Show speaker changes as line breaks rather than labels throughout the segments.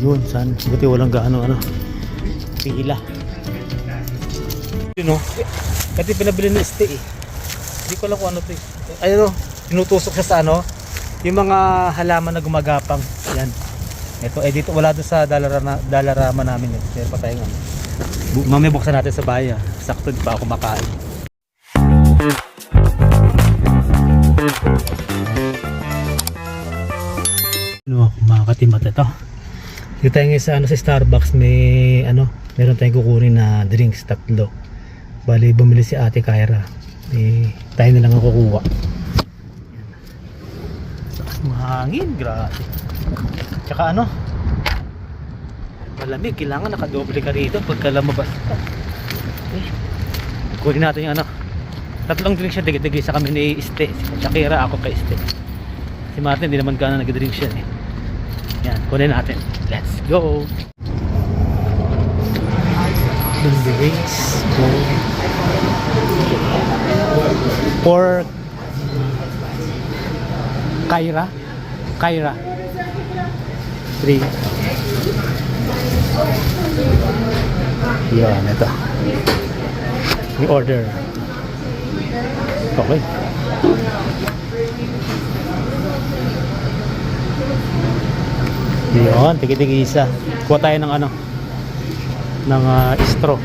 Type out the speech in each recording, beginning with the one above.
Yun, saan? Buti walang gaano ano. Pila. Yun o. Kasi pinabili ng stay eh. Hindi ko alam kung ano to eh. Ayun o. Tinutusok siya sa ano. Yung mga halaman na gumagapang. Yan. Ito, eh dito wala doon sa dalarama, dalarama namin yun. Meron pa tayong ano. Bu- mamaya buksan natin sa bahay ah. Sakto di pa ako makain. Ano, mga katimat ito. Dito tayo sa, ano, sa Starbucks may ano, meron tayong kukunin na drinks tatlo. Bali bumili si Ate Kyra. Eh, tayo na lang ang kukuha. Yan. Lakas ng hangin, grabe. Tsaka ano, malamig, kailangan nakadoble ka rito pagka lumabas ka. Eh, kunin natin yung ano. Tatlong drinks siya, digi-digi sa kami ni Este. Si Shakira, ako kay Este. Si Martin, hindi naman gana nag-drink siya eh. Yan, kunin natin. Let's go! Dun drinks. Go. For Kyra? Kyra. Three. Yan, ito. Yung order. Okay. Yun, tigi-tigi isa. Kuha tayo ng ano, ng ah, straw.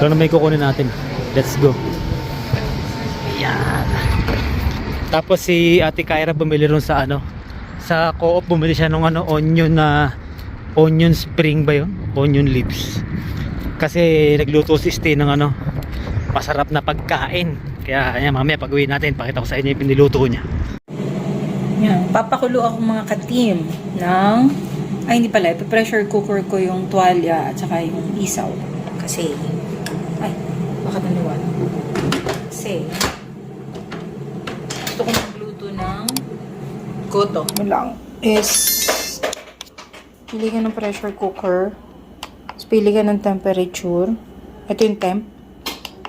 Ito na may kukunin natin. Let's go. Ayan. Tapos si Ate Kyra bumili ron sa ano, sa co-op bumili siya ng ano, onion na onion spring ba yun? Onion leaves. Kasi nagluto si Stay ng ano, masarap na pagkain. Kaya ayan, mamaya pag uwi natin, pakita ko sa inyo yung piniluto niya.
Yan. Papakulo ako mga ka-team ng... Ay, hindi pala. Ipa-pressure cooker ko yung tuwalya at saka yung isaw. Kasi... Ay, baka naluwan. Kasi... Gusto ko magluto ng... Goto. Ano lang is... Pili ka ng pressure cooker. Pili ka ng temperature. Ito yung temp.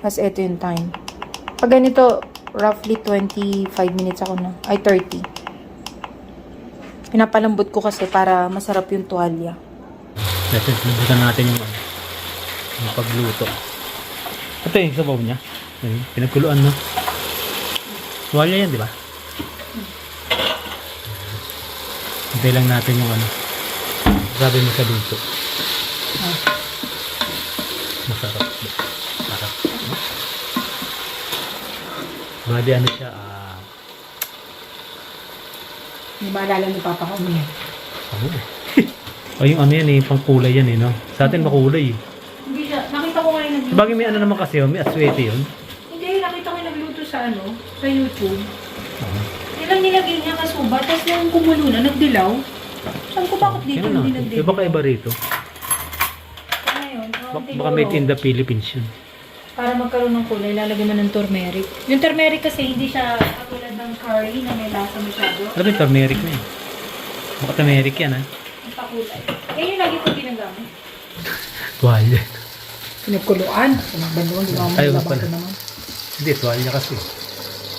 Tapos ito yung time. Pag ganito, roughly 25 minutes ako na. Ay, 30. Pinapalambot ko kasi para masarap yung tuwalya.
Natin, nabutan natin yung yung pagluto. Ito yung sabaw niya. Pinagkuluan no. Tuwalya yan, di ba? Hintay lang natin yung ano. Sabi mo sa luto. Masarap. Masarap. no? Bali ano siya, ah,
Hindi maalala ni Papa ko niya.
ano eh. o yung ano yan eh, pang kulay yan eh, no? Sa atin makulay eh.
Hindi siya. Nakita ko ngayon nagluto.
Bagay may ano naman kasi yun, may aswete yun.
Hindi, nakita ko yung nagluto sa ano, sa YouTube. Ilang nilagay niya kasuba, tapos nung kumulo na, nagdilaw. Sabi ko, bakit dito hindi nagdilaw?
Iba kaiba rito.
Ngayon,
Bak-
um,
Baka made in the Philippines yun.
Para magkaroon ng kulay, lalagyan mo ng turmeric. Yung turmeric kasi hindi siya katulad ng curry na may lasa masyado.
Alam mo yung turmeric na eh. Baka turmeric yan ha.
Ang pakulay. Yan yung lagi ko ginagamit.
Tuwalya.
Pinagkuluan. Pinagbanduan, di ba?
Nga
Labang
pala.
naman.
Hindi, tuwalya kasi.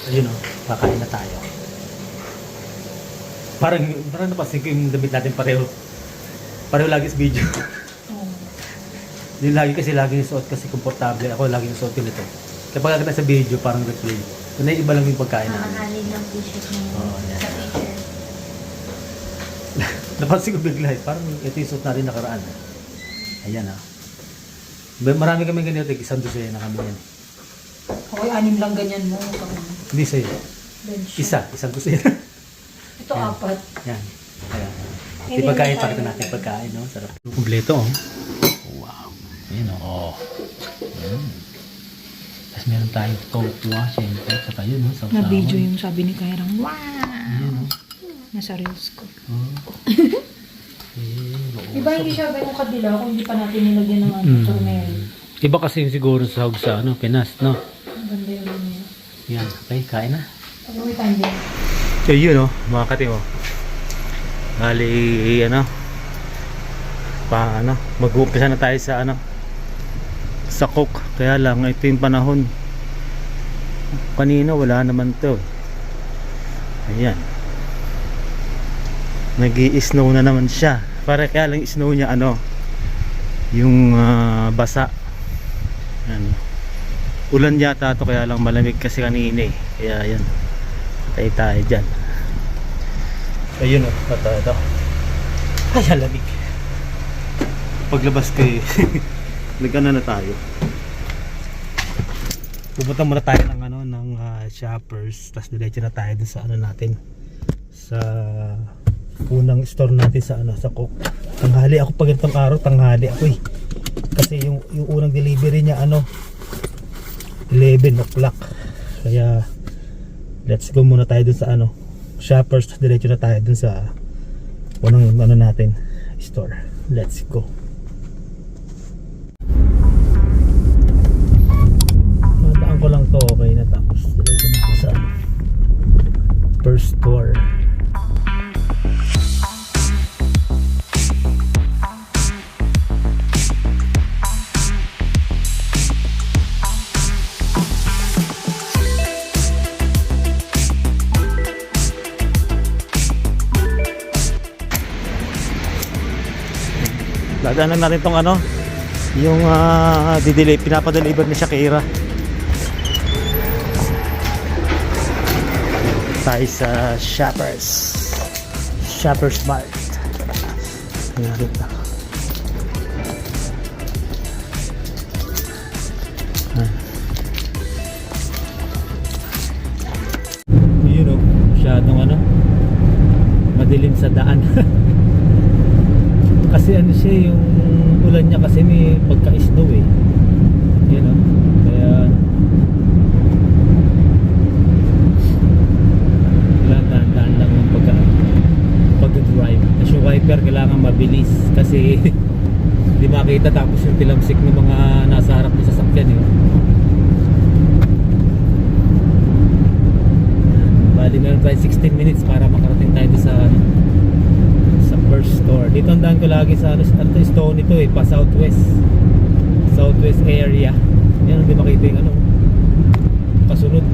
Ayun o, kakain na tayo. Parang, parang napasin ko yung damit natin pareho. Pareho lagi sa video.
Oo.
Yung lagi kasi lagi yung suot kasi komportable. Ako lagi yung suot ko nito. Kapag agad sa video, parang replay. Kung iba lang yung pagkain namin.
Mamahalin ng t-shirt mo
Oo, yan.
sa picture.
Napansin ko bigla eh. Parang ito yung suot natin nakaraan. Ayan ah. Marami kami ganito. Isang dosena kami yan.
Okay, anim lang ganyan mo.
Hindi sa'yo.
Bench.
Isa. Isang dosena.
Ito apat.
Yan. Ayan.
Hindi
Di pagkain, pakita natin pagkain, no? Sarap. Kompleto, oh. Ayan, oh. Mm. Tapos meron tayong tokwa, syempre. Saka yun, no? Sa
Na video yung sabi ni Kairang, wow!
Ayan, oh.
Nasa reels ko.
Oh. Ayan, oh.
Diba hindi siya ganun kadilaw kung hindi pa natin nilagyan ng ano,
Mm.
turmeric.
Iba kasi siguro sa hug sa ano, Pinas, no?
Ang ganda yung ano niya.
Yan. Okay, kain na.
Pag may time din.
So yun oh, mga kati oh. Bali, ano, pa ano, mag-uumpisa na tayo sa ano, sa cook. Kaya lang, ito yung panahon. kanina wala naman to. Ayan. Nag snow na naman siya. Para kaya lang snow niya ano yung ah, basa. Ano ulan yata to kaya lang malamig kasi kanina eh. Kaya yan tayo tayo dyan. Ayun o ito ito ay halamig paglabas ko nagana na tayo. Pupunta muna tayo ng ano ng ah, shoppers tapos diretso na tayo dun sa ano natin sa unang store natin sa ano sa Cook tanghali ako pag itong araw tanghali ako eh. Kasi yung yung unang delivery niya ano 11 o'clock. Kaya let's go muna tayo dun sa ano shoppers tapos diretso na tayo dun sa unang ano natin store. Let's go first store. Ladaanan natin tong ano yung uh, dideli pinapadeliver ni Shakira tayo sa Shoppers. Shoppers Mart. Ayan dito yun o masyadong ano madilim sa daan. Kasi ano siya yung ulan niya kasi may pagka-snow eh yun o kaya kailangan dahan-dahan lang yung pagka pag-drive tapos yung wiper kailangan mabilis kasi di makita tapos yung tilamsik ng mga nasa harap ng sasakyan eh bali meron tayo 16 minutes para makarating tayo sa ano, sa first store. Dito ang daan ko lagi sa ano, to, stone ito eh, pa southwest. Southwest area. Yan, hindi makita yung ano. Kasunod.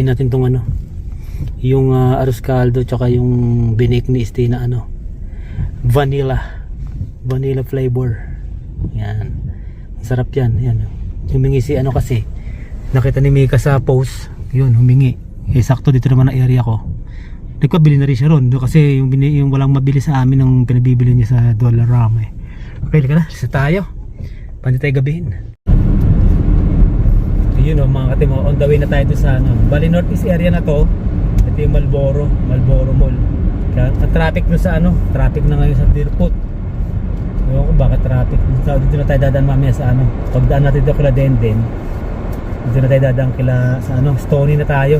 Bibigay natin tong ano, yung uh, arroz caldo tsaka yung binik ni Stay na ano, vanilla, vanilla flavor. Yan. Sarap yan. Yan. Humingi si ano kasi, nakita ni Mika sa post, yun, humingi. Eh, sakto dito naman ang area ko. Nagpabili na rin siya ron. Kasi yung, yung walang mabili sa amin ang pinabibili niya sa Dollar Ram eh. Okay, ka na. Isa tayo. Pandi tayo gabihin yun o mga katimo on the way na tayo sa ano. Bali northeast area na to. Ito yung Malboro Malboro Mall. Kaya ang traffic no sa ano traffic na ngayon sa Deerfoot ewan ko baka traffic so, dito na tayo dadaan mamaya sa ano pagdaan natin dito kila Denden. Dito na tayo dadaan kila sa ano Stony na tayo.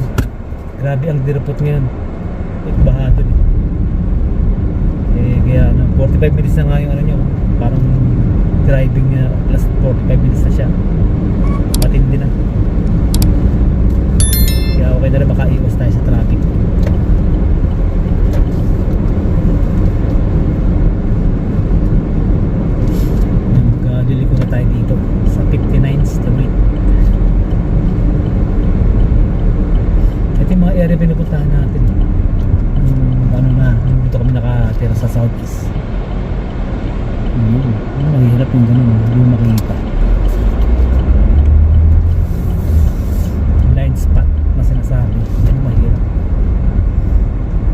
Grabe ang Deerfoot ngayon. Baha dun eh. kaya ano 45 minutes na nga yung ano nyo parang driving niya. Last 45 minutes na siya matindi na. Kaya okay na rin makaiwas tayo sa traffic. Magkaliliko na tayo dito sa 59th Street. Ito yung mga area pinupuntahan natin. Yung ano na yung dito kami nakatira sa Southeast yun ano mahirap yung ganun hindi mo makikita blind spot na sinasabi yan ang mahirap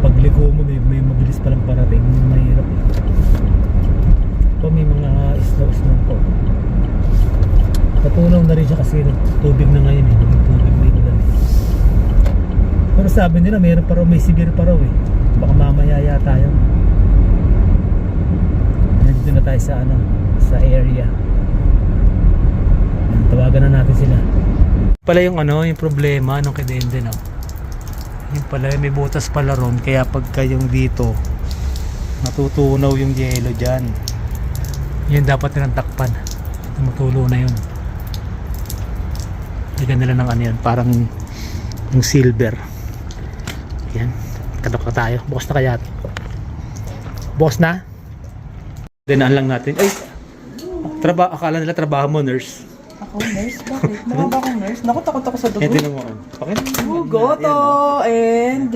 pagligo mo may, may mabilis palang parating yun ang mahirap eh pa may mga snow snow po patunaw na rin siya kasi tubig na ngayon eh naging tubig na ulan eh. pero sabi nila mayroon pa raw may severe pa raw eh baka mamaya yata yun nandito na tayo sa ano sa area Tawagan na natin sila. Pala yung ano, yung problema nung kay Denden, no? Yung pala, may butas pala ron. Kaya pagka yung dito, natutunaw yung yelo dyan. Yan dapat nilang takpan. Tumutulo na yun. Lagyan nila ng ano yan, parang yung silver. Yan. Kadok na tayo. Bukas na kaya. Bukas na? Dinaan lang natin. Ay! Traba akala nila trabaho mo, nurse.
Ako, nurse? Bakit? Mukha ba akong nurse? Naku, takot ako sa
Eh,
dugo.
tinan mo. Bakit?
Oh, goto! And...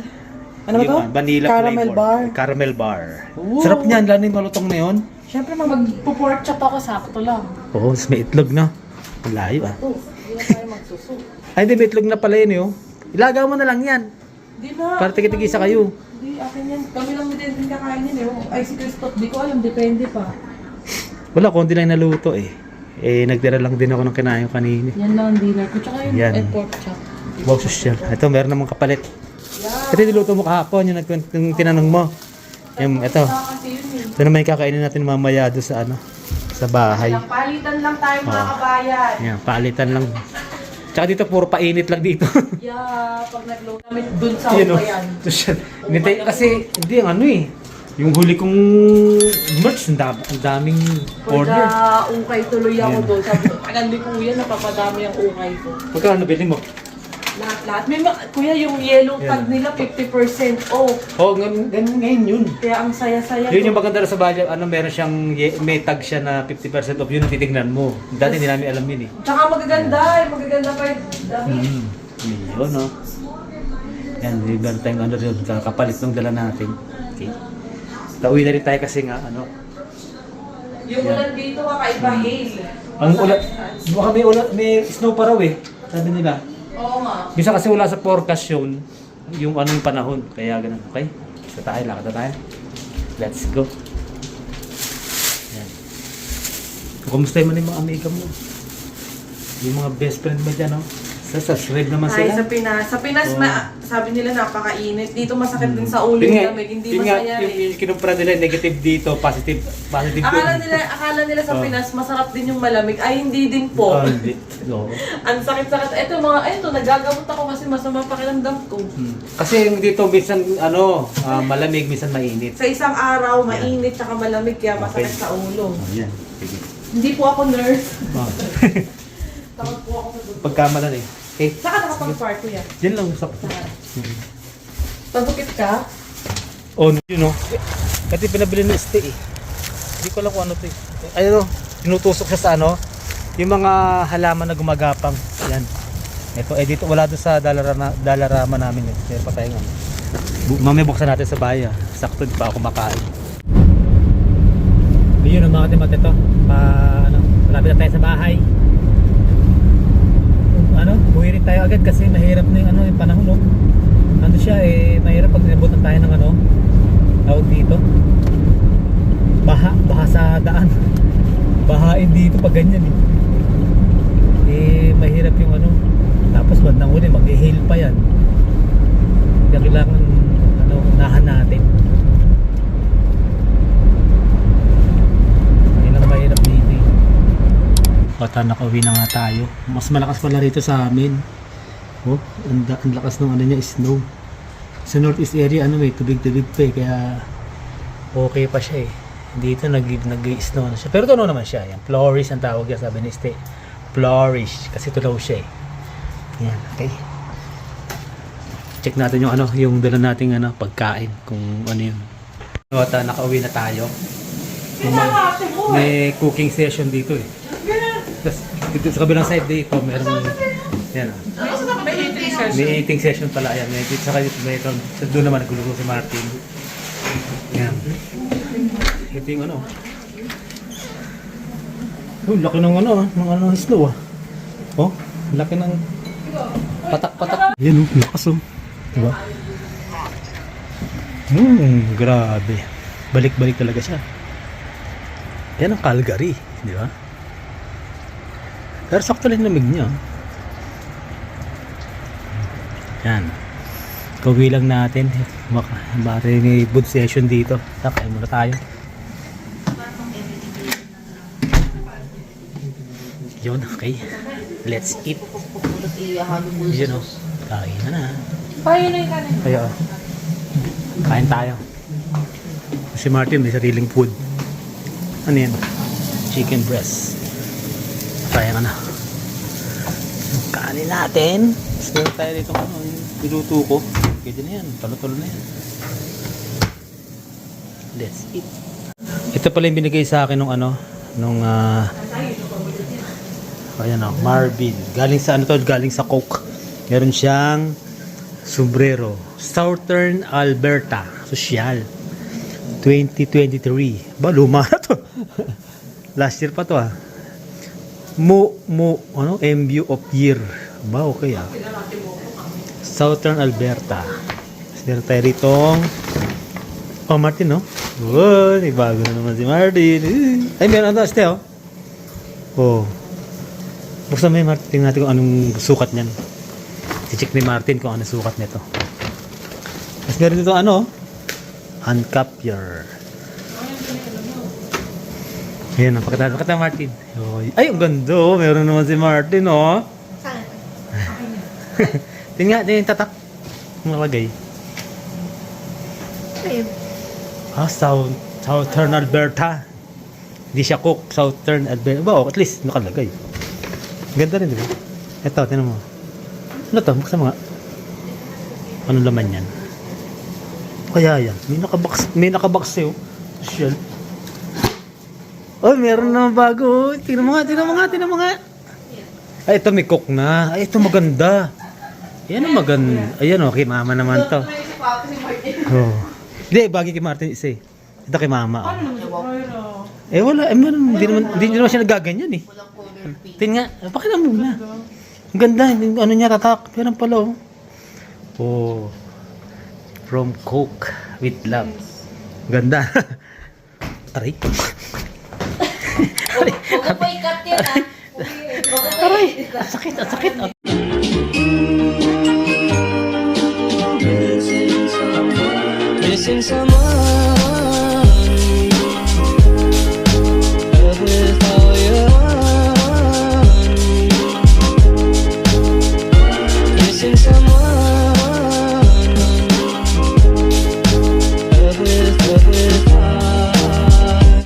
Ano ba to?
Vanilla
Caramel
flavor.
bar.
Caramel bar.
Ooh.
Sarap niyan, lalo yung malutong na yun.
Siyempre, magpo-pork chop ako, sakto lang.
Oo, oh, may itlog na. Ang layo ah.
Oh, hindi na tayo magsuso.
Ay, hindi, may itlog na pala yun yun. Ilaga mo na lang yan.
Di na.
Para tigit-tigisa kayo.
Hindi, akin yan. Kami lang din din kakain yun eh. Ay, si Christoph, di ko alam. Depende pa.
Wala, konti lang naluto eh. Eh, nagdala lang din ako ng kinain ko kanina.
Yan lang ang dealer ko. Tsaka yung
Yan.
and pork chop.
Wow, social. Ito, meron namang kapalit. Ito, niluto mo kahapon, yung, yung tinanong mo. Yung, ito.
Saka kasi yun eh.
Ito naman yung kakainin natin mamaya doon sa ano, sa bahay.
Palitan lang tayo mga
Ah.
kabayan.
Yan, palitan lang. Tsaka dito, puro painit lang dito.
Yeah, pag nag-load kami dun sa
Yun, oh.
Hukayan.
Social. Hinintay, kasi, hindi, ang ano eh. Yung huli kong merch, ang, dam- ang daming order.
Pagka ukay tuloy ako
Yan.
doon. Sabi ko, tagal ni kuya, napapadami ang ukay ko.
Magkano bili mo?
Lahat-lahat. May ma- kuya, yung yellow
Yan.
tag nila, 50% off.
Oh, ngayon, ngayon, ngayon yun.
Kaya ang saya-saya
Yun yung maganda sa budget, ano, meron siyang, ye- may tag siya na 50% off, yun ang titignan mo. Dati hindi namin alam yun eh.
Tsaka magaganda, eh, magaganda pa yung damit.
Hmm, yun no. Yan, meron tayong ano rin, kakapalit ng dala natin. Okay. Nauwi na rin tayo kasi nga, ano,
Yung ulan dito, kakaiba hail.
ang ulan, baka may ulan, may snow pa raw eh, sabi nila.
Oo nga.
Bisa kasi wala sa forecast yun, yung anong panahon, kaya ganun, okay? Isa tayo, lakad na tayo. Let's go. Yan. Kumusta mo yung mga amiga mo? Yung mga best friend mo dyan, no? Sa subscribe naman
Ay,
sila.
sa Pinas. Sa Pinas,
Oo.
ma- sabi nila napakainit. Dito masakit din sa ulo
Yun
yung
nga,
lamig. Hindi
yun nga,
masaya
yung,
eh.
yung kinumpra nila, negative dito, positive, positive
Akala
doon.
nila, akala nila sa
Oh.
Pinas, masarap din yung malamig. Ay, hindi din po.
Ah, hindi. Oo.
Ang sakit-sakit. Ito mga, ito, nagagamot ako kasi masama pakiramdam ko.
Hmm. Kasi yung dito, minsan, ano, ah, malamig, minsan mainit.
Sa isang araw, mainit tsaka malamig kaya masakit
Okay.
sa ulo.
Oh, yan. Sige.
Hindi po ako nurse.
Oh.
Takot po ako sa dugo.
Pagkamalan eh. Okay.
Saka nakapag-part ko yan.
Yan lang, sakto.
Pagkukit ka,
Oh, yun know. Kasi pinabili ng stay eh. Hindi ko alam kung ano to eh. Ay, ano, tinutusok siya sa ano, yung mga halaman na gumagapang. Yan. Ito, eh dito, wala doon sa dalarama, dalarama namin eh. Kaya pa tayong ano. Bu- Mamaya buksan natin sa bahay ah. Sakto, pa ako makain. Yun ang mga timat ito. Pa, ano, malapit na tayo sa bahay. Ano, agad kasi mahirap na yung, ano, yung panahon. No? Ano siya eh, mahirap pag nilabutan tayo ng ano, tawag dito. Baha, baha sa daan. Bahain dito pag ganyan eh. Eh, mahirap yung ano. Tapos bandang uli, mag-hail pa yan. Kaya kailangan, ano, unahan natin. Eh. Bata nakauwi na nga tayo. Mas malakas pala rito sa amin. Oh, ang, ang lakas ng ano niya, snow. Sa northeast area, ano may tubig-tubig pa eh, kaya okay pa siya eh. Dito nag nag-snow na siya. Pero tuno naman siya. Yan. Flourish ang tawag niya, sabi ni Ste. Flourish. Kasi tunaw siya eh. Yan, okay. Check natin yung ano, yung dala nating ano, pagkain. Kung ano yun. At ah, nakauwi na tayo. May, may cooking session dito eh. Tapos dito sa kabilang side dito, meron yan.
eating session.
May eating session pala yan. May sa kayo, may. Sa doon naman nagluluto si Martin. Yan. Ito yung ano. Oh, laki ng ano, ah, ng ano ng snow ah. Oh, laki ng patak-patak. Yan oh, lakas oh. Diba? Hmm, grabe. Balik-balik talaga siya. Yan ang Calgary, di ba? Pero sakto lang lamig niya. Yan. Kawi lang natin. Baka may food session dito. Takay muna tayo. Yun, okay. Let's eat. Yun o. Kain na na.
Payo na yung kanin.
Ayo. Kain tayo. Si Martin may sariling food. Ano yan? Chicken breast. Kaya ka na. Yung Kanin natin. Meron tayo dito ano, yung ko. Pwede na yan. Talo-talo na yan. Let's eat. Ito pala yung binigay sa akin nung ano, nung ah ayan o, Marvin. Galing sa ano to? Galing sa Coke. Meron siyang sombrero. Southern Alberta. Social. 2023. Ba, luma na to. Last year pa to ah. Mo, mo, ano? MU of year. Ba, okay ah. Southern Alberta. Meron tayo ritong Oh, Martin, no? Wow, may bago na naman si Martin. Ay, meron ito, este, oh. Oh. Mo yung Martin, tingnan natin kung anong sukat niyan. I-check ni Martin kung anong sukat nito. Tapos meron dito, ano. Uncapture. Ayan, oh, pakita, pakita Martin. Ay, ang ganda, oh. Meron naman si Martin, oh. tingnan nga, tingnan yung tatak. Ang nalagay. Ah, South, Southern Alberta. Hindi siya cook, Southern Alberta. Ba, at least nakalagay. Ganda rin, di ba? Ito, tinan mo. Ano to? Buksan mo nga. Anong laman yan? Kaya yan. May nakabox, may nakabox sa'yo. Shell. Oh, meron naman bago. Tingnan mo nga, tingnan mo nga, tingnan mo nga. Ay, ito may cook na. Ay, ito maganda. Yan ang maganda. Ayan, oh, kay mama naman to. Oh. Hindi, bagay kay Martin isa eh. Ito kay mama. Oh. Eh wala, eh, meron, hindi naman, hindi naman siya nagaganyan eh. Tingnan nga, eh, pakita mo muna. Ang ganda, ano niya tatak. Meron pala oh. Oh. From Coke with love. Ganda. Aray.
Huwag ko pa ikat yan ah.
Aray. Ang sakit, ang sakit.
since I'm